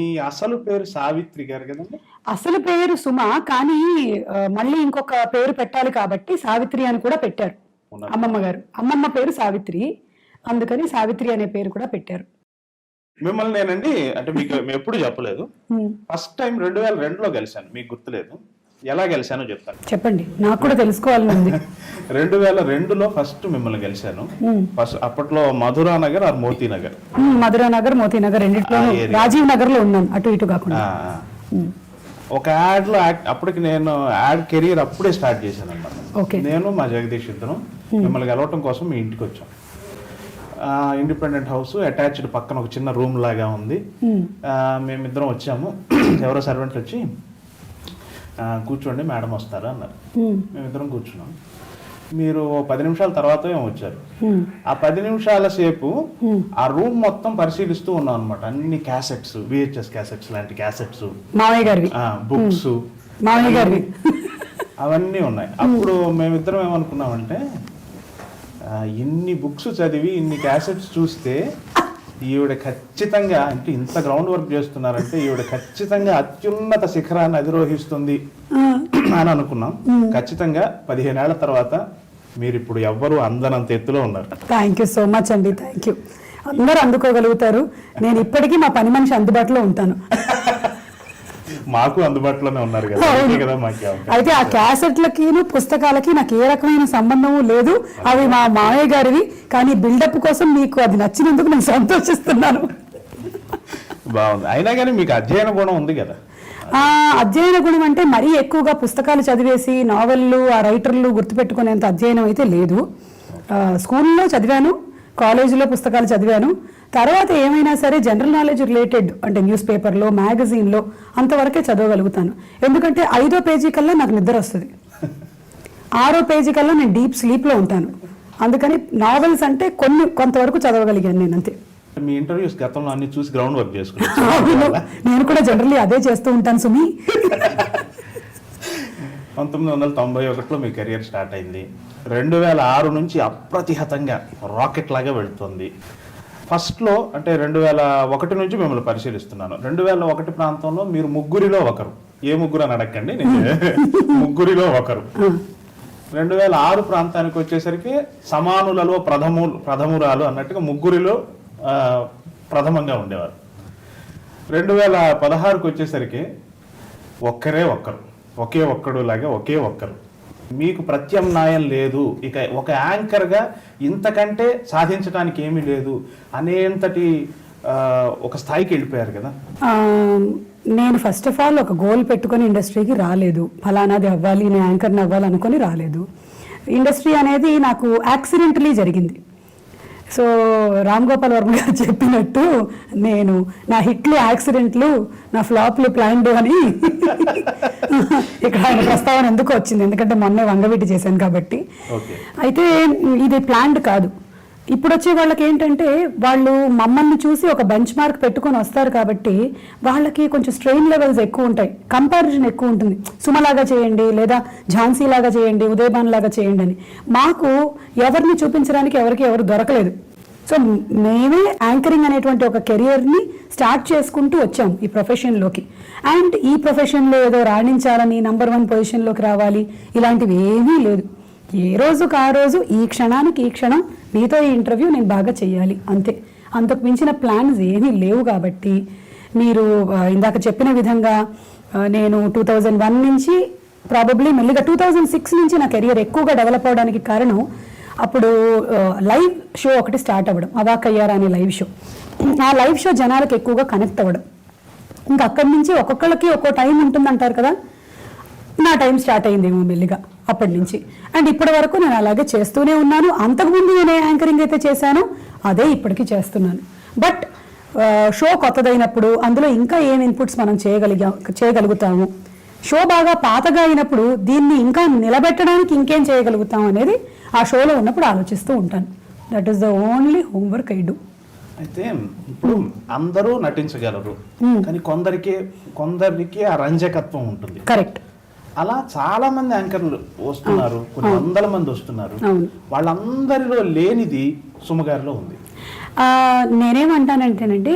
మీ అసలు పేరు సావిత్రి గారు కదండి? అసలు పేరు సుమ కానీ మళ్ళీ ఇంకొక పేరు పెట్టాలి కాబట్టి సావిత్రి అని కూడా పెట్టారు. అమ్మమ్మ గారు. అమ్మమ్మ పేరు సావిత్రి అందుకని సావిత్రి అనే పేరు కూడా పెట్టారు. మిమ్మల్ని నేనండి అంటే మీకు ఎప్పుడు చెప్పలేదు. ఫస్ట్ టైం రెండు వేల రెండులో కలిశాను మీకు గుర్తులేదు. ఎలా కలిశానో చెప్తాను. చెప్పండి నాకు కూడా తెలుసుకోవాలని ఉంది. రెండు వేల రెండులో ఫస్ట్ మిమ్మల్ని ఉమ్, ఫస్ట్ అప్పట్లో మధురా నగర్ ఆర్ మోతీ నగర్ మధురా నగర్ మోతీ నగర్ రెండిట్లో. రాజీవ్ నగర్లో ఉన్నాను అటు ఇటు కాకుండా. ఒక యాడ్లో అప్పటికి నేను యాడ్ కెరీర్ అప్పుడే స్టార్ట్ చేశాను అనమాట నేను మా జగదీష్ ఇద్దరం మిమ్మల్ని కలవటం కోసం మీ ఇంటికి వచ్చాం. ఇండిపెండెంట్ హౌస్ అటాచ్డ్ పక్కన ఒక చిన్న రూమ్ లాగా ఉంది. మేమిద్దరం వచ్చాము. ఎవరో సర్వెంట్ వచ్చి కూర్చోండి మేడం వస్తారా అన్నారు. మేమిద్దరం కూర్చున్నాం. మీరు పది నిమిషాల తర్వాత ఏమో వచ్చారు. ఆ పది నిమిషాల సేపు. ఆ రూమ్ మొత్తం పరిశీలిస్తూ ఉన్నాం అనమాట అన్ని క్యాసెట్స్ విహెచ్ఎస్ క్యాసెట్స్ లాంటి క్యాసెట్స్ బుక్స్ అవన్నీ ఉన్నాయి. అప్పుడు మేమిద్దరం ఏమనుకున్నామంటే ఇన్ని బుక్స్ చదివి ఇన్ని క్యాసెట్స్ చూస్తే ఈవిడ ఖచ్చితంగా అంటే ఇంత గ్రౌండ్ వర్క్ చేస్తున్నారంటే ఈవిడ ఖచ్చితంగా అత్యున్నత శిఖరాన్ని అధిరోహిస్తుంది అని అనుకున్నాం. ఖచ్చితంగా పదిహేనేళ్ళ తర్వాత మీరు ఇప్పుడు ఎవ్వరూ అందనంత ఎత్తులో ఉన్నారు. థ్యాంక్ యూ సో మచ్ అండి. థ్యాంక్ యూ అందరూ అందుకోగలుగుతారు. నేను ఇప్పటికీ మా పని మనిషి అందుబాటులో ఉంటాను. మాకు అందుబాటులోనే ఉన్నారు కదా. అయితే ఆ క్యాసెట్లకి పుస్తకాలకి నాకు ఏ రకమైన సంబంధము లేదు. అవి మా మామయ్య గారివి. కానీ బిల్డప్ కోసం మీకు అది నచ్చినందుకు నేను సంతోషిస్తున్నాను. బాగుంది. అయినా కానీ మీకు అధ్యయన గుణం ఉంది కదా. ఆ అధ్యయన గుణం అంటే మరీ ఎక్కువగా పుస్తకాలు చదివేసి నావెల్లు ఆ రైటర్లు గుర్తుపెట్టుకునేంత అధ్యయనం అయితే లేదు. స్కూల్లో చదివాను కాలేజీలో పుస్తకాలు చదివాను. తర్వాత ఏమైనా సరే జనరల్ నాలెడ్జ్ రిలేటెడ్ అంటే న్యూస్ పేపర్లో మ్యాగజైన్లో అంతవరకే చదవగలుగుతాను. ఎందుకంటే ఐదో పేజీ కల్లా నాకు నిద్ర వస్తుంది. ఆరో పేజీ కల్లా నేను డీప్ స్లీప్లో ఉంటాను. అందుకని నావెల్స్ అంటే కొన్ని కొంతవరకు చదవగలిగాను నేను అంతే. మీ ఇంటర్వ్యూస్ గతంలో అన్ని చూసి గ్రౌండ్ వర్క్. చేసుకున్నాను నేను కూడా జనరల్లీ అదే చేస్తూ ఉంటాను సుమి. పంతొమ్మిది వందల తొంభై ఒకటిలో మీ కెరియర్ స్టార్ట్ అయింది. రెండు వేల ఆరు నుంచి అప్రతిహతంగా రాకెట్ లాగా వెళుతుంది. ఫస్ట్లో అంటే రెండు వేల ఒకటి నుంచి మిమ్మల్ని పరిశీలిస్తున్నాను. రెండు వేల ఒకటి ప్రాంతంలో మీరు ముగ్గురిలో ఒకరు. ఏ ముగ్గురు అని అడగండి నేను. ముగ్గురిలో ఒకరు. రెండు వేల ఆరు ప్రాంతానికి వచ్చేసరికి సమానులలో ప్రథము ప్రథమురాలు అన్నట్టుగా ముగ్గురిలో ప్రథమంగా ఉండేవారు. రెండు వేల పదహారుకి వచ్చేసరికి ఒక్కరే ఒక్కరు. ఒకే ఒక్కడు లాగా ఒకే ఒక్కరు. మీకు ప్రత్యామ్నాయం లేదు. ఇక ఒక యాంకర్గా ఇంతకంటే సాధించడానికి ఏమీ లేదు. అనేంతటి ఒక స్థాయికి వెళ్ళిపోయారు కదా. నేను ఫస్ట్ ఆఫ్ ఆల్ ఒక గోల్ పెట్టుకొని ఇండస్ట్రీకి రాలేదు. ఫలానాది అవ్వాలి నేను యాంకర్ని అవ్వాలి అనుకొని రాలేదు. ఇండస్ట్రీ అనేది నాకు యాక్సిడెంటలీ జరిగింది. సో రామ్ గోపాల్ వర్మ గారు చెప్పినట్టు నేను నా హిట్లు యాక్సిడెంట్లు నా ఫ్లాప్లు ప్లాన్డ్ అని ఇక్కడ ఆయన ప్రస్తావన ఎందుకు వచ్చింది? ఎందుకంటే మొన్నే వంగవీటి చేశాను కాబట్టి. అయితే ఇది ప్లాన్డ్ కాదు. ఇప్పుడు వచ్చే వాళ్ళకి ఏంటంటే వాళ్ళు మమ్మల్ని చూసి ఒక బెంచ్ మార్క్ పెట్టుకొని వస్తారు కాబట్టి వాళ్ళకి కొంచెం స్ట్రెయిన్ లెవెల్స్ ఎక్కువ ఉంటాయి కంపారిజన్ ఎక్కువ ఉంటుంది సుమలాగా చేయండి లేదా ఝాన్సీ లాగా చేయండి ఉదయభాన్ లాగా చేయండి అని. మాకు ఎవరిని చూపించడానికి ఎవరికి ఎవరు దొరకలేదు. సో మేమే యాంకరింగ్ అనేటువంటి ఒక కెరియర్ని స్టార్ట్ చేసుకుంటూ వచ్చాం ఈ ప్రొఫెషన్లోకి అండ్ ఈ ప్రొఫెషన్లో ఏదో రాణించాలని నంబర్ వన్ పొజిషన్లోకి రావాలి ఇలాంటివి ఏమీ లేదు. ఏ రోజుకు ఆ రోజు ఈ క్షణానికి ఈ క్షణం మీతో ఈ ఇంటర్వ్యూ నేను బాగా చేయాలి అంతే. అంతకు మించిన ప్లాన్స్ ఏమీ లేవు కాబట్టి మీరు ఇందాక చెప్పిన విధంగా నేను టూ థౌజండ్ వన్ నుంచి ప్రాబబ్లీ మెల్లిగా టూ థౌజండ్ సిక్స్ నుంచి నా కెరియర్ ఎక్కువగా డెవలప్ అవడానికి కారణం అప్పుడు లైవ్ షో ఒకటి స్టార్ట్ అవ్వడం అవాకయ్యారా అనే లైవ్ షో. ఆ లైవ్ షో జనాలకు ఎక్కువగా కనెక్ట్ అవ్వడం. ఇంకా అక్కడి నుంచి ఒక్కొక్కళ్ళకి ఒక్కో టైం ఉంటుందంటారు కదా? నా టైం స్టార్ట్ అయిందేమో మెల్లిగా. అప్పటి నుంచి. అండ్ ఇప్పటి వరకు నేను అలాగే చేస్తూనే ఉన్నాను. అంతకుముందు నేను యాంకరింగ్ అయితే చేశానో. అదే ఇప్పటికీ చేస్తున్నాను. బట్ షో కొత్తదైనప్పుడు అందులో ఇంకా ఏం ఇన్పుట్స్ మనం చేయగలిగా చేయగలుగుతాము? షో బాగా పాతగా అయినప్పుడు దీన్ని ఇంకా నిలబెట్టడానికి ఇంకేం చేయగలుగుతాం అనేది ఆ షోలో ఉన్నప్పుడు ఆలోచిస్తూ ఉంటాను. That is the only homework I do అయితే ఇప్పుడు అందరూ నటించగలరు. కానీ కొందరికి కొందరికి ఆ రంజకత్వం ఉంటుంది. కరెక్ట్ అలా చాలా మంది యాంకర్లు వస్తున్నారు కొన్ని వందల మంది వస్తున్నారు. వాళ్ళందరిలో లేనిది సుమగారిలో ఉంది నేనేమంటానంటేనండి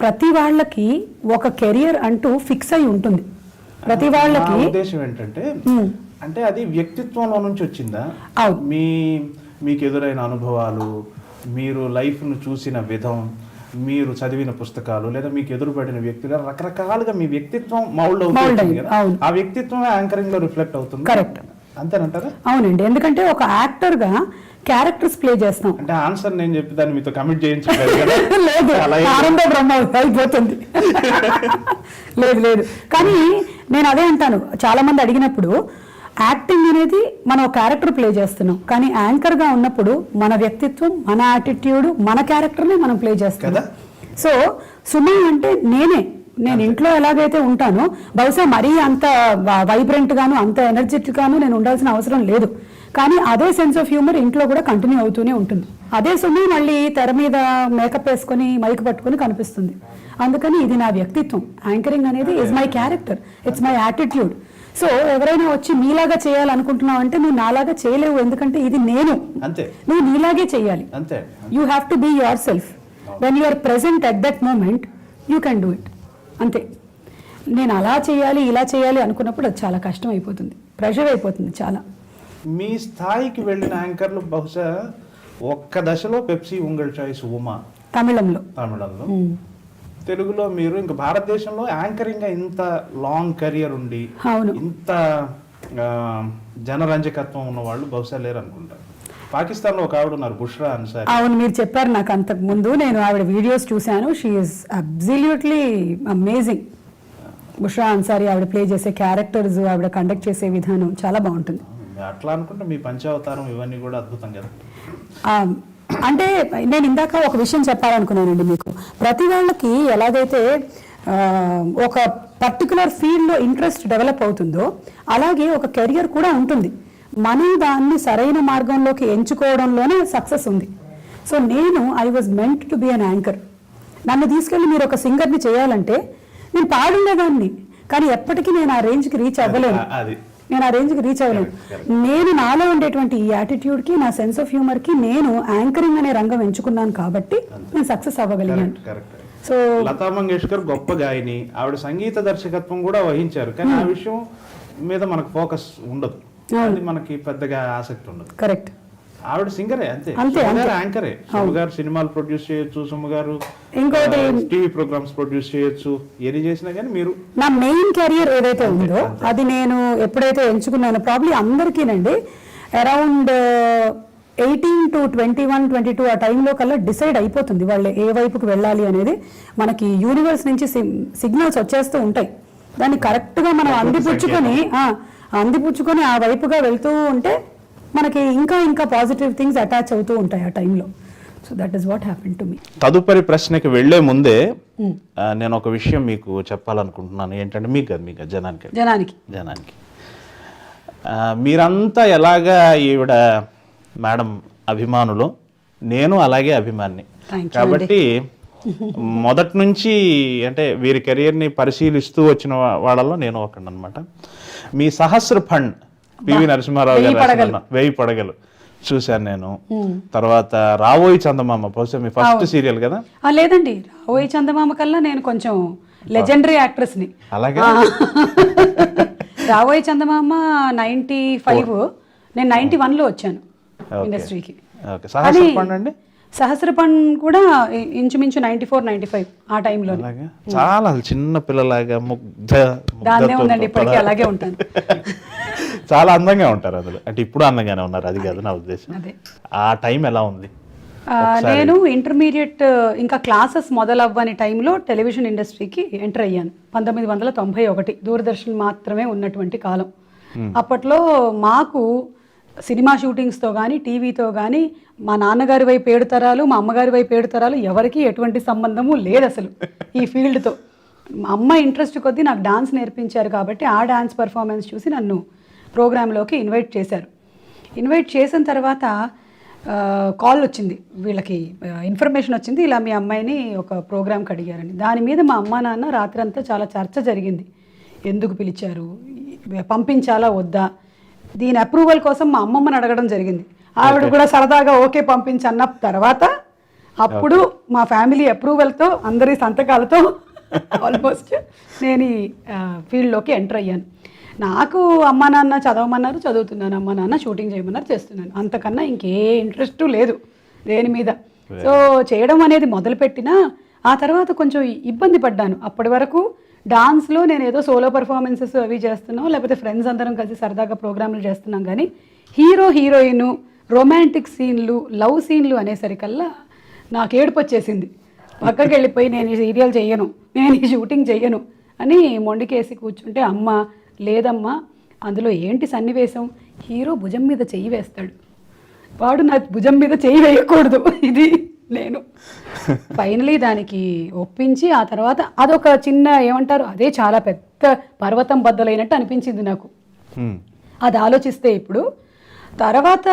ప్రతి వాళ్ళకి ఒక కెరియర్ అంటూ ఫిక్స్ అయి ఉంటుంది ప్రతి వాళ్ళకి ఉద్దేశం ఏంటంటే. అంటే అది వ్యక్తిత్వంలో నుంచి వచ్చిందా. మీ మీకు ఎదురైన అనుభవాలు మీరు లైఫ్ను చూసిన విధం మీరు చదివిన పుస్తకాలు లేదా మీకు ఎదురుపడిన వ్యక్తులు రకరకాలుగా మీ వ్యక్తిత్వం మౌల్డ్ అవుతుంది. ఆ వ్యక్తిత్వమే యాంకరింగ్లో రిఫ్లెక్ట్ అవుతుంది. Correct. అంతేనంటారా? అవునండి. ఎందుకంటే ఒక యాక్టర్గా క్యారెక్టర్స్ ప్లే చేస్తాం. అంటే ఆన్సర్ నేను చెప్పి దాన్ని మీతో కమిట్ చేయించలేదు లేదు. ఆనంద బ్రహ్మ అయిపోతుంది. లేదు లేదు. కానీ నేను అదే అంటాను. చాలా మంది అడిగినప్పుడు యాక్టింగ్ అనేది మనం ఒక క్యారెక్టర్ ప్లే చేస్తున్నాం. కానీ యాంకర్గా ఉన్నప్పుడు మన వ్యక్తిత్వం మన యాటిట్యూడ్ మన క్యారెక్టర్ని మనం ప్లే చేస్తాం కదా? సో సుమ అంటే నేనే. నేను ఇంట్లో ఎలాగైతే ఉంటానో బహుశా మరీ అంత వైబ్రెంట్ గాను అంత ఎనర్జెటిక్ గాను నేను ఉండాల్సిన అవసరం లేదు. కానీ అదే సెన్స్ ఆఫ్ హ్యూమర్ ఇంట్లో కూడా కంటిన్యూ అవుతూనే ఉంటుంది. అదే సుమ మళ్ళీ తెర మీద మేకప్ వేసుకొని మైక్ పట్టుకొని కనిపిస్తుంది. అందుకని ఇది నా వ్యక్తిత్వం. యాంకరింగ్ అనేది is my character it's my attitude so ఎవరైనా వచ్చి మీలాగా చేయాలనుకుంటున్నావు అంటే నువ్వు నాలాగా చేయలేవు ఎందుకంటే ఇది నేను. అంతే. నువ్వు నీలాగే చేయాలి. అంతే. You have to be yourself when you're present at that moment you can do it అంతే. నేను అలా చేయాలి ఇలా చేయాలి అనుకున్నప్పుడు అది చాలా కష్టం అయిపోతుంది ప్రెషర్ అయిపోతుంది చాలా. మీ స్థాయికి వెళ్ళిన యాంకర్లు బహుశా ఒక్క దశలో పెప్సీ ఉంగల్ చాయిస్ ఉమా తమిళంలో. తమిళంలో. తెలుగులో మీరు ఇంకా భారతదేశంలో యాంకరింగ్గా ఇంత లాంగ్ కెరియర్ ఉండి. ఇంత జనరంజకత్వం ఉన్న వాళ్ళు బహుశా లేరు అనుకుంటా పాకిస్తాన్లో ఒక ఆవిడ ఉన్నారు బుష్రా అన్సారి. అవును మీరు చెప్పారు నాకు అంతకు ముందు. నేను ఆవిడ వీడియోస్ చూశాను. She is absolutely amazing Bushra Ansari ఆవిడ ప్లే చేసే క్యారెక్టర్స్ ఆవిడ కండక్ట్ చేసే విధానం చాలా బాగుంటుంది. అట్లా అనుకుంటే మీ పంచావతారం ఇవన్నీ కూడా అద్భుతం కదా. అంటే నేను ఇందాక ఒక విషయం చెప్పాలనుకున్నానండి మీకు. ప్రతి వాళ్ళకి ఎలాగైతే ఒక పర్టికులర్ ఫీల్డ్లో ఇంట్రెస్ట్ డెవలప్ అవుతుందో అలాగే ఒక కెరియర్ కూడా ఉంటుంది. మనం దాన్ని సరైన మార్గంలోకి ఎంచుకోవడంలోనే సక్సెస్ ఉంది. సో నేను I was meant to be an anchor నన్ను తీసుకెళ్ళి మీరు ఒక సింగర్ని చేయాలంటే నేను పాడుండేదాన్ని. కానీ ఎప్పటికీ నేను ఆ రేంజ్కి రీచ్ అవ్వలేను. నేను ఆ రేంజ్కి రీచ్ అవ్వలేను నేను నాలో ఉండేటువంటి ఈ యాటిట్యూడ్కి నా సెన్స్ ఆఫ్ హ్యూమర్కి నేను యాంకరింగ్ అనే రంగం ఎంచుకున్నాను కాబట్టి నేను సక్సెస్ అవ్వగలిగాను. సో లతా మంగేష్కర్ గొప్ప గాయని ఆవిడ సంగీత దర్శకత్వం కూడా వహించారు. కానీ ఆ విషయం మీద మనకు ఫోకస్ ఉండదు. అది మనకి పెద్దగా ఆసక్తి ఉండదు. కరెక్ట్ ఆవిడ సింగరే అంతే. అంతే. యాంకరే. సుమ గారు సినిమాలు ప్రొడ్యూస్ చేయొచ్చు సుమ గారు ఇంకోటి టీవీ ప్రోగ్రామ్స్ ప్రొడ్యూస్ చేయొచ్చు ఏది చేసినా కానీ మీరు నా మెయిన్ కెరియర్ ఏదైతే ఉందో అది నేను ఎప్పుడైతే ఎంచుకున్నానో probably అందరికీనండి around eighteen to twenty one twenty two ఆ టైంలో కల్లా డిసైడ్ అయిపోతుంది. వాళ్ళు ఏ వైపుకి వెళ్ళాలి అనేది మనకి యూనివర్స్ నుంచి సిగ్నల్స్ వచ్చేస్తూ ఉంటాయి. దాన్ని కరెక్ట్గా మనం అందిపుచ్చుకొని అందిపుచ్చుకొని ఆ వైపుగా వెళ్తూ ఉంటే మనకి ఇంకా ఇంకా పాజిటివ్ థింగ్స్ అటాచ్ అవుతూ ఉంటాయి ఆ టైంలో so that is what happen to me తదుపరి ప్రశ్నకి వెళ్ళే ముందే ఆ, నేను ఒక విషయం మీకు చెప్పాలనుకుంటున్నాను. ఏంటంటే మీకు కాదు మీకు జనానికి. జనానికి. జనానికి. మీరంతా ఎలాగా ఈవిడ మేడం అభిమానులు? నేను అలాగే అభిమాని. కాబట్టి మొదటి నుంచి అంటే వీరి కెరియర్ని పరిశీలిస్తూ వచ్చిన వాళ్ళలో నేను ఒకడు అనమాట మీ సహస్ర ఫండ్ పివి నరసింహారావు గారు వెయ్యి పడగలు. రాసిన వెయ్యి పడగలు. చూశాను నేను. తర్వాత రావోయి చందమామ బహుశా మీ ఫస్ట్ సీరియల్ కదా? లేదండి. రాబోయే చందమామ కల్లా నేను కొంచెం లెజెండరీ యాక్ట్రెస్ని అలాగే? రాబోయే చందమామ నైంటీ ఫైవ్ నేను నైంటీ వన్లో వచ్చాను ఇండస్ట్రీకి. సహస్ర ఫండ్ అండి సహస్రపణ్ కూడా ఇంచుమించు నైంటీ ఫోర్ నైంటీ ఫైవ్ ఆ టైంలో చాలా చిన్న పిల్లలాగా ముగ్ధ దాన్నే ఉందండి ఇప్పటికీ అలాగే ఉంటాను. చాలా అందంగా ఉంటారు అందులో. అంటే ఇప్పుడు అందంగానే ఉన్నారు అది కాదు నా ఉద్దేశం. అదే. ఆ టైం ఎలా ఉంది? నేను ఇంటర్మీడియట్ ఇంకా క్లాసెస్ మొదలవ్వని టైంలో టెలివిజన్ ఇండస్ట్రీకి ఎంటర్ అయ్యాను. పంతొమ్మిది వందల తొంభై ఒకటి. దూరదర్శన్ మాత్రమే ఉన్నటువంటి కాలం. అప్పట్లో మాకు సినిమా షూటింగ్స్తో కానీ టీవీతో కానీ మా నాన్నగారి వైపు ఏడు తరాలు మా అమ్మగారి వైపు ఏడు తరాలు ఎవరికీ ఎటువంటి సంబంధము లేదు అసలు ఈ ఫీల్డ్తో. మా అమ్మ ఇంట్రెస్ట్ కొద్దీ నాకు డాన్స్ నేర్పించారు కాబట్టి ఆ డాన్స్ పర్ఫార్మెన్స్ చూసి నన్ను ప్రోగ్రాంలోకి ఇన్వైట్ చేశారు. ఇన్వైట్ చేసిన తర్వాత కాల్ వచ్చింది. వీళ్ళకి ఇన్ఫర్మేషన్ వచ్చింది. ఇలా మీ అమ్మాయిని ఒక ప్రోగ్రామ్కి అడిగారని. దాని మీద మా అమ్మ నాన్న రాత్రంతా చాలా చర్చ జరిగింది. ఎందుకు పిలిచారు? పంపించాలా? వద్దా? దీని అప్రూవల్ కోసం మా అమ్మమ్మని అడగడం జరిగింది. ఆవిడ కూడా సరదాగా ఓకే పంపించన్న తర్వాత అప్పుడు మా ఫ్యామిలీ అప్రూవల్తో అందరి సంతకాలతో ఆల్మోస్ట్ నేను ఈ ఫీల్డ్లోకి ఎంటర్ అయ్యాను. నాకు అమ్మ నాన్న చదవమన్నారు చదువుతున్నాను. అమ్మ నాన్న షూటింగ్ చేయమన్నారు చేస్తున్నాను. అంతకన్నా ఇంకే ఇంట్రెస్ట్ లేదు దేని మీద. సో చేయడం అనేది మొదలుపెట్టినా ఆ తర్వాత కొంచెం ఇబ్బంది పడ్డాను. అప్పటి వరకు డాన్స్లో నేను ఏదో సోలో పర్ఫార్మెన్సెస్ అవి చేస్తున్నాం లేకపోతే ఫ్రెండ్స్ అందరం కలిసి సరదాగా ప్రోగ్రాంలు చేస్తున్నాం. కానీ హీరో హీరోయిన్ రొమాంటిక్ సీన్లు లవ్ సీన్లు అనేసరికల్లా నాకు ఏడుపు వచ్చేసింది. పక్కకి వెళ్ళిపోయి నేను ఈ సీరియల్ చేయను నేను ఈ షూటింగ్ చేయను అని మొండికేసి కూర్చుంటే అమ్మ లేదమ్మా అందులో ఏంటి సన్నివేశం? హీరో భుజం మీద చెయ్యి వేస్తాడు. వాడు నా భుజం మీద చెయ్యి వేయకూడదు. ఇది నేను. ఫైనలీ దానికి ఒప్పించి ఆ తర్వాత అదొక చిన్న ఏమంటారు అదే చాలా పెద్ద పర్వతం బద్దలైనట్టు అనిపించింది నాకు. అది ఆలోచిస్తే ఇప్పుడు తర్వాత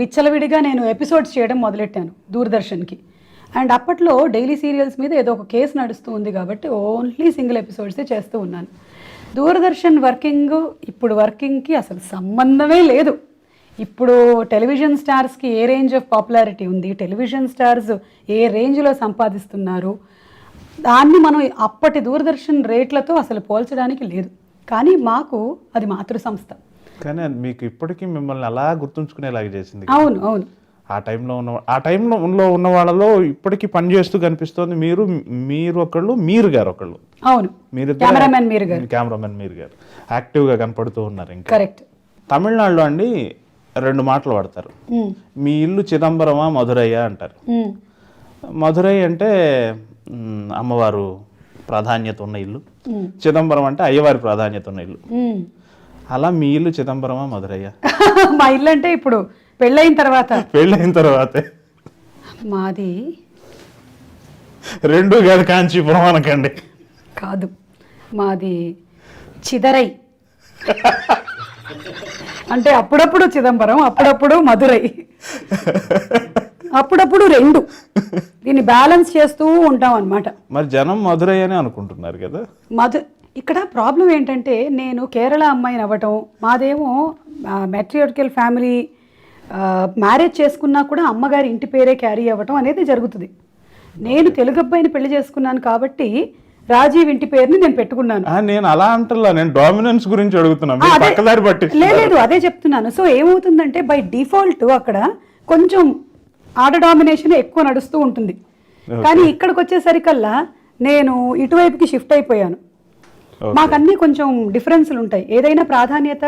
విచ్చలవిడిగా నేను ఎపిసోడ్స్ చేయడం మొదలెట్టాను దూరదర్శన్కి. అండ్ అప్పట్లో డైలీ సీరియల్స్ మీద ఏదో ఒక కేసు నడుస్తూ ఉంది కాబట్టి ఓన్లీ సింగిల్ ఎపిసోడ్సే చేస్తూ ఉన్నాను. దూరదర్శన్ వర్కింగ్ ఇప్పుడు వర్కింగ్కి అసలు సంబంధమే లేదు. ఇప్పుడు టెలివిజన్ స్టార్స్కి ఏ రేంజ్ ఆఫ్ పాపులారిటీ ఉంది? టెలివిజన్ స్టార్స్ ఏ రేంజ్లో సంపాదిస్తున్నారు? దాన్ని మనం అప్పటి దూరదర్శన్ రేట్లతో అసలు పోల్చడానికి లేదు. కానీ మాకు అది మాతృ సంస్థ కానీ అది మీకు ఇప్పటికీ మిమ్మల్ని అలా గుర్తుంచుకునేలాగా చేసింది. అవును అవును. ఆ టైంలో ఉన్న ఆ టైంలో ఉన్న వాళ్ళలో ఇప్పటికీ పని చేస్తూ కనిపిస్తోంది మీరు మీరు ఒకళ్ళు మీరు గారు ఒకళ్ళు. అవును. మీరు కెమెరామెన్ మీరు గారు. కెమెరామెన్ మీరు గారు. యాక్టివ్గా కనపడుతూ ఉన్నారు ఇంకా. కరెక్ట్. తమిళనాడులో అండి రెండు మాటలు వాడతారు మీ ఇల్లు చిదంబరమా మధురయ్య అంటారు. మధురై అంటే అమ్మవారు ప్రాధాన్యత ఉన్న ఇల్లు. చిదంబరం అంటే అయ్యవారి ప్రాధాన్యత ఉన్న ఇల్లు. అలా మీ ఇల్లు చిదంబరమా మధురయ్య? మా ఇల్లు అంటే ఇప్పుడు పెళ్ళైన తర్వాత. పెళ్ళైన తర్వాతే. మాది రెండు కాదు కాంచీపురం అనకండి. కాదు. మాది చిదరై. అంటే అప్పుడప్పుడు చిదంబరం అప్పుడప్పుడు మధురై. అప్పుడప్పుడు రెండు. దీన్ని బ్యాలెన్స్ చేస్తూ ఉంటాం అన్నమాట. మరి జనం మధురయ్య అని అనుకుంటున్నారు కదా? మధు ఇక్కడ ప్రాబ్లం ఏంటంటే నేను కేరళ అమ్మాయిని అవ్వటం మాదేమో మెట్రియోటికల్ ఫ్యామిలీ మ్యారేజ్ చేసుకున్నా కూడా అమ్మగారి ఇంటి పేరే క్యారీ అవ్వటం అనేది జరుగుతుంది. నేను తెలుగు అబ్బాయిని పెళ్ళి చేసుకున్నాను కాబట్టి రాజీవ్ ఇంటి పేరుని నేను పెట్టుకున్నాను. నేను అలా అంటలా నేను డామినెన్స్ గురించి అడుగుతున్నా. ఆ, మీరు అదే- పక్కదారి పట్టి. లే- లేదు అదే చెప్తున్నాను. సో ఏమవుతుందంటే బై డిఫాల్ట్ అక్కడ కొంచెం ఆడ డామినేషన్ ఎక్కువ నడుస్తూ ఉంటుంది. కానీ ఇక్కడికి వచ్చేసరికల్లా నేను ఇటువైపుకి షిఫ్ట్ అయిపోయాను. మాకన్నీ కొంచెం డిఫరెన్స్లు ఉంటాయి. ఏదైనా ప్రాధాన్యత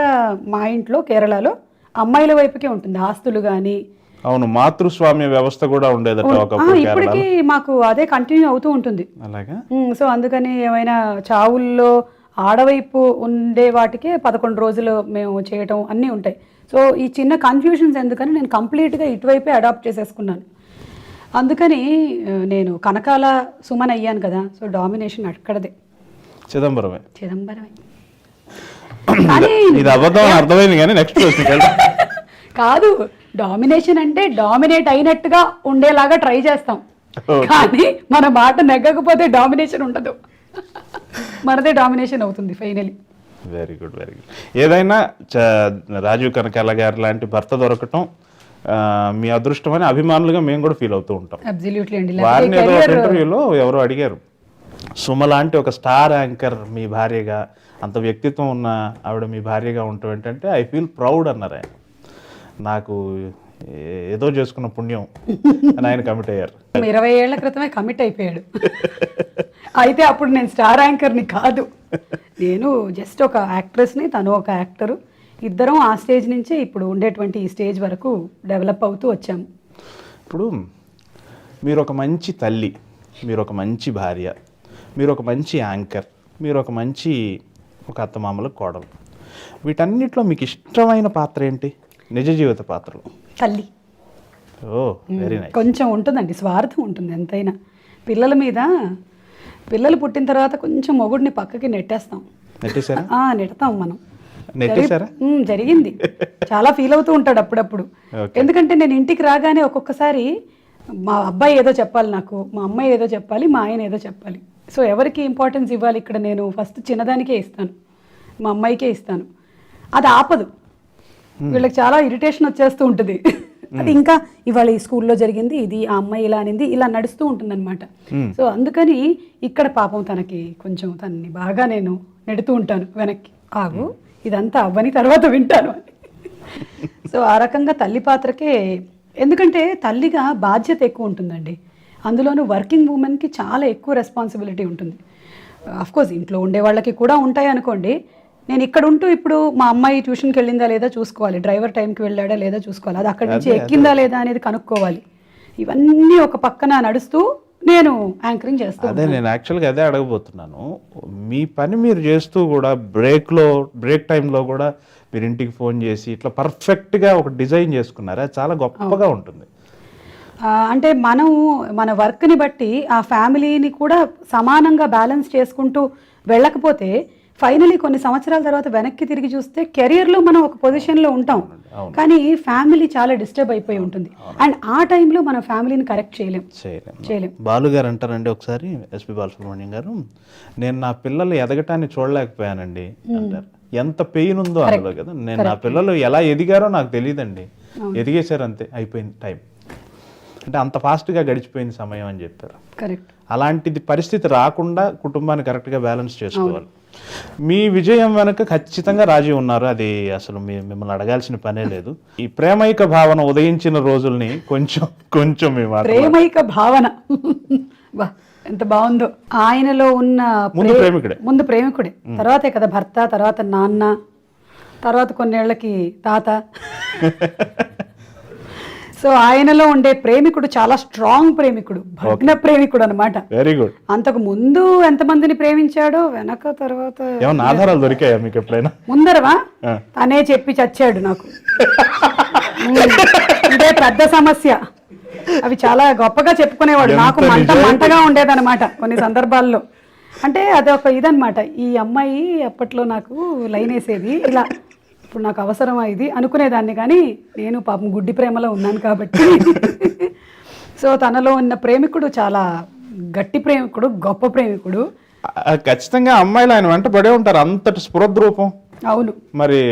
మా ఇంట్లో కేరళలో అమ్మాయిల వైపుకే ఉంటుంది. ఆస్తులు కానీ అవును మాతృస్వామ్య వ్యవస్థ కూడా ఉండేదట ఒకప్పుడు ఇప్పటికీ మాకు అదే కంటిన్యూ అవుతూ ఉంటుంది. అలాగా? సో అందుకని ఏమైనా చావుల్లో ఆడవైపు ఉండే వాటికే పదకొండు రోజులు మేము చేయటం అన్నీ ఉంటాయి. సో ఈ చిన్న కన్ఫ్యూషన్స్ ఎందుకని నేను కంప్లీట్గా ఇటువైపే అడాప్ట్ చేసేసుకున్నాను. అందుకని నేను కనకాల సుమన్ అయ్యాను కదా సో డామినేషన్ అక్కడదే. చిదంబరమే. చిదంబరమే. కానీ ఇది అబద్ధం అర్థమైంది కానీ నెక్స్ట్ కాదు. డామినేషన్ అంటే డామినేట్ అయినట్టుగా ఉండేలాగా ట్రై చేస్తాం. కానీ మన మాట నెగ్గకపోతే డామినేషన్ ఉండదు. మనదే డామినేషన్ అవుతుంది finally very good very good ఏదైనా చ- రాజీవ్ కనకాల గారు లాంటి భర్త దొరకటం మీ అదృష్టమని అభిమానులుగా మేము కూడా ఫీల్ అవుతూ ఉంటాం. వారిని ఏదో ఇంటర్వ్యూలో ఎవరో అడిగారు. సుమ లాంటి ఒక స్టార్ యాంకర్ మీ భార్యగా అంత వ్యక్తిత్వం ఉన్న ఆవిడ మీ భార్యగా ఉండటం ఏంటంటే ఐ ఫీల్ ప్రౌడ్ అన్నారు ఆయన. నాకు ఏదో చేసుకున్న పుణ్యం అని ఆయన కమిట్ అయ్యారు. ఇరవై ఏళ్ళ క్రితమే కమిట్ అయిపోయాడు. అయితే అప్పుడు నేను స్టార్ యాంకర్ని కాదు. నేను జస్ట్ ఒక యాక్ట్రెస్ని తను ఒక యాక్టరు ఇద్దరం ఆ స్టేజ్ నుంచే ఇప్పుడు ఉండేటువంటి ఈ స్టేజ్ వరకు డెవలప్ అవుతూ వచ్చాము ఇప్పుడు మీరు ఒక మంచి తల్లి మీరు ఒక మంచి భార్య మీరు ఒక మంచి యాంకర్ మీరు ఒక మంచి ఒక అత్తమామల కోడలు. వీటన్నిటిలో మీకు ఇష్టమైన పాత్ర ఏంటి? నిజ జీవిత పాత్రలు. తల్లి. ఓ వెరీ నైస్ కొంచెం ఉంటుందండి స్వార్థం ఉంటుంది ఎంతైనా. పిల్లల మీద పిల్లలు పుట్టిన తర్వాత కొంచెం మొగుడిని పక్కకి నెట్టేస్తాం. నెడతాం మనం. జరిగింది. చాలా ఫీల్ అవుతూ ఉంటాడు అప్పుడప్పుడు. ఎందుకంటే నేను ఇంటికి రాగానే ఒక్కొక్కసారి మా అబ్బాయి ఏదో చెప్పాలి నాకు మా అమ్మాయి ఏదో చెప్పాలి మా ఆయన ఏదో చెప్పాలి. సో ఎవరికి ఇంపార్టెన్స్ ఇవ్వాలి ఇక్కడ నేను? ఫస్ట్ చిన్నదానికే ఇస్తాను. మా అమ్మాయికే ఇస్తాను. అది ఆపదు. వీళ్ళకి చాలా ఇరిటేషన్ వచ్చేస్తూ ఉంటుంది. అది ఇంకా ఇవాళ ఈ స్కూల్లో జరిగింది ఇది ఆ అమ్మాయి ఇలా అనింది ఇలా నడుస్తూ ఉంటుందన్నమాట. సో అందుకని ఇక్కడ పాపం తనకి కొంచెం తనని బాగా నేను నెడుతూ ఉంటాను వెనక్కి. ఆగు ఇదంతా అవ్వని తర్వాత వింటాను సో ఆ రకంగా తల్లి పాత్రకే ఎందుకంటే తల్లిగా బాధ్యత ఎక్కువ ఉంటుందండి. అందులోనూ వర్కింగ్ ఉమెన్కి చాలా ఎక్కువ రెస్పాన్సిబిలిటీ ఉంటుంది. అఫ్ కోర్స్ ఇంట్లో ఉండే వాళ్ళకి కూడా ఉంటాయి అనుకోండి నేను ఇక్కడ ఉంటూ ఇప్పుడు మా అమ్మాయి ట్యూషన్కి వెళ్ళిందా లేదా చూసుకోవాలి. డ్రైవర్ టైంకి వెళ్ళాడా లేదా చూసుకోవాలి. అది అక్కడి నుంచి ఎక్కిందా లేదా అనేది కనుక్కోవాలి. ఇవన్నీ ఒక పక్కన నడుస్తూ నేను యాంకరింగ్ చేస్తాను అదే నేను యాక్చువల్గా అదే అడగబోతున్నాను. మీ పని మీరు చేస్తూ కూడా బ్రేక్లో బ్రేక్ టైంలో కూడా మీరు ఇంటికి ఫోన్ చేసి ఇట్లా పర్ఫెక్ట్గా ఒక డిజైన్ చేసుకున్నారు? అది చాలా గొప్పగా ఉంటుంది. అంటే మనం మన వర్క్ని బట్టి ఆ ఫ్యామిలీని కూడా సమానంగా బ్యాలెన్స్ చేసుకుంటూ వెళ్ళకపోతే ఫైనలీ కొన్ని సంవత్సరాల తర్వాత వెనక్కి తిరిగి చూస్తే కెరియర్లో మనం ఒక పొజిషన్లో ఉంటాం. కానీ ఫ్యామిలీ చాలా డిస్టర్బ్ అయిపోయి ఉంటుంది. అండ్ ఆ టైంలో మన ఫ్యామిలీని కరెక్ట్ చేయలేం. చేయలేం. బాలు గారు అంటారండి ఒకసారి ఎస్పి బాలసుబ్రహ్మణ్యం గారు. నేను నా పిల్లలు ఎదగటాన్ని చూడలేకపోయానండి అంటారు. ఎంత పెయిన్ ఉందో అందులో కదా. నేను నా పిల్లలు ఎలా ఎదిగారో నాకు తెలియదండి ఎదిగేశారు అంతే అయిపోయింది టైం అంటే అంత ఫాస్ట్గా గడిచిపోయింది సమయం అని చెప్పారు. అలాంటిది పరిస్థితి రాకుండా కుటుంబాన్ని కరెక్ట్గా బ్యాలెన్స్ చేసుకోవాలి. మీ విజయం వెనుక ఖచ్చితంగా రాజీ ఉన్నారు. అది అసలు మీ మిమ్మల్ని అడగాల్సిన పనే లేదు. ఈ ప్రేమైక భావన ఉదయించిన రోజుల్ని కొంచెం కొంచెం మీ మాట ప్రేమైక భావన. బా ఎంత బాగుందో. ఆయనలో ఉన్న ముందు ప్రే- ప్రేమికుడే. ముందు ప్రేమికుడే. తర్వాతే కదా భర్త తర్వాత నాన్న తర్వాత కొన్నేళ్ళకి తాత. సో ఆయనలో ఉండే ప్రేమికుడు చాలా స్ట్రాంగ్ ప్రేమికుడు భగ్న ప్రేమికుడు అనమాట వెరీ గుడ్ అంతకు ముందు ఎంతమందిని ప్రేమించాడో వెనక తర్వాత ఏమన్నా ఆధారాలు దొరికాయా మీకు ఎప్పుడైనా? ముందరవా. తనే చెప్పి చచ్చాడు నాకు. ఇదే పెద్ద సమస్య. అవి చాలా గొప్పగా చెప్పుకునేవాడు. నాకు మంట మంటగా ఉండేదన్నమాట కొన్ని సందర్భాల్లో. అంటే అదొక ఇదనమాట ఈ అమ్మాయి అప్పట్లో నాకు లైన్ వేసేది. ఇలా ఇప్పుడు నాకు అవసరమా ఇది? అనుకునేదాన్ని కానీ నేను పాపం గుడ్డి ప్రేమలో ఉన్నాను కాబట్టి. సో తనలో ఉన్న ప్రేమికుడు చాలా గట్టి ప్రేమికుడు గొప్ప ప్రేమికుడు. ఖచ్చితంగా అమ్మాయిలు ఆయన వెంట పడే ఉంటారు. అంతటి స్ఫురద్రూపం అవును. మరి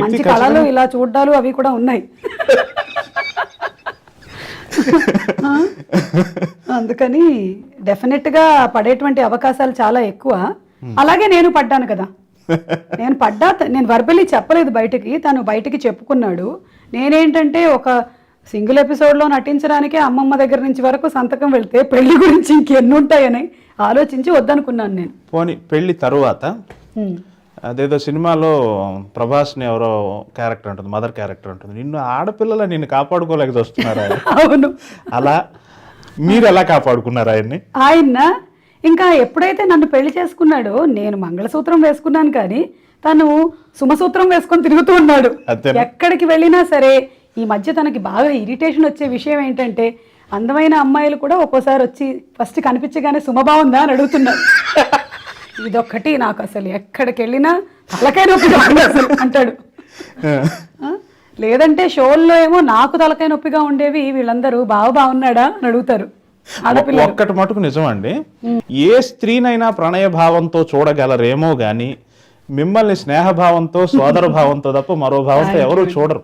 మంచి కళలు ఇలా చూడ్డాలు అవి కూడా ఉన్నాయి? అందుకని డెఫినెట్గా పడేటువంటి అవకాశాలు చాలా ఎక్కువ. అలాగే నేను పడ్డాను కదా. నేను పడ్డా నేను వర్బలీ చెప్పలేదు బయటికి తను బయటికి చెప్పుకున్నాడు. నేనేంటంటే ఒక సింగిల్ ఎపిసోడ్లో నటించడానికే అమ్మమ్మ దగ్గర నుంచి వరకు సంతకం వెళ్తే పెళ్ళి గురించి ఇంకెన్ని ఉంటాయని ఆలోచించి వద్దనుకున్నాను నేను. పోని పెళ్ళి తరువాత. అదేదో సినిమాలో ప్రభాస్ని ఎవరో క్యారెక్టర్ ఉంటుంది మదర్ క్యారెక్టర్ ఉంటుంది నిన్ను ఆడపిల్లల నిన్ను కాపాడుకోలేక వస్తున్నారు అవును. అలా మీరు ఎలా కాపాడుకున్నారు ఆయన్ని? ఆయన ఇంకా ఎప్పుడైతే నన్ను పెళ్ళి చేసుకున్నాడో నేను మంగళసూత్రం వేసుకున్నాను కానీ తను సుమసూత్రం వేసుకొని తిరుగుతూ ఉన్నాడు? ఎక్కడికి వెళ్ళినా సరే ఈ మధ్య తనకి బాగా ఇరిటేషన్ వచ్చే విషయం ఏంటంటే అందమైన అమ్మాయిలు కూడా ఒక్కోసారి వచ్చి ఫస్ట్ కనిపించగానే సుమ బాగుందా అని అడుగుతున్నారు. ఇదొక్కటి నాకు అసలు ఎక్కడికి వెళ్ళినా తలకాయ నొప్పిగా ఉంది అసలు అంటాడు? లేదంటే షోల్లో ఏమో నాకు తలకాయ నొప్పిగా ఉండేవి వీళ్ళందరూ బాగా బాగున్నాడా అని అడుగుతారు. ఒక్కటి మటుకు నిజమండి. ఏ స్త్రీనైనా ప్రణయ భావంతో చూడగలరేమో గాని మిమ్మల్ని స్నేహభావంతో సోదర భావంతో తప్ప మరో భావంతో ఎవరు చూడరు.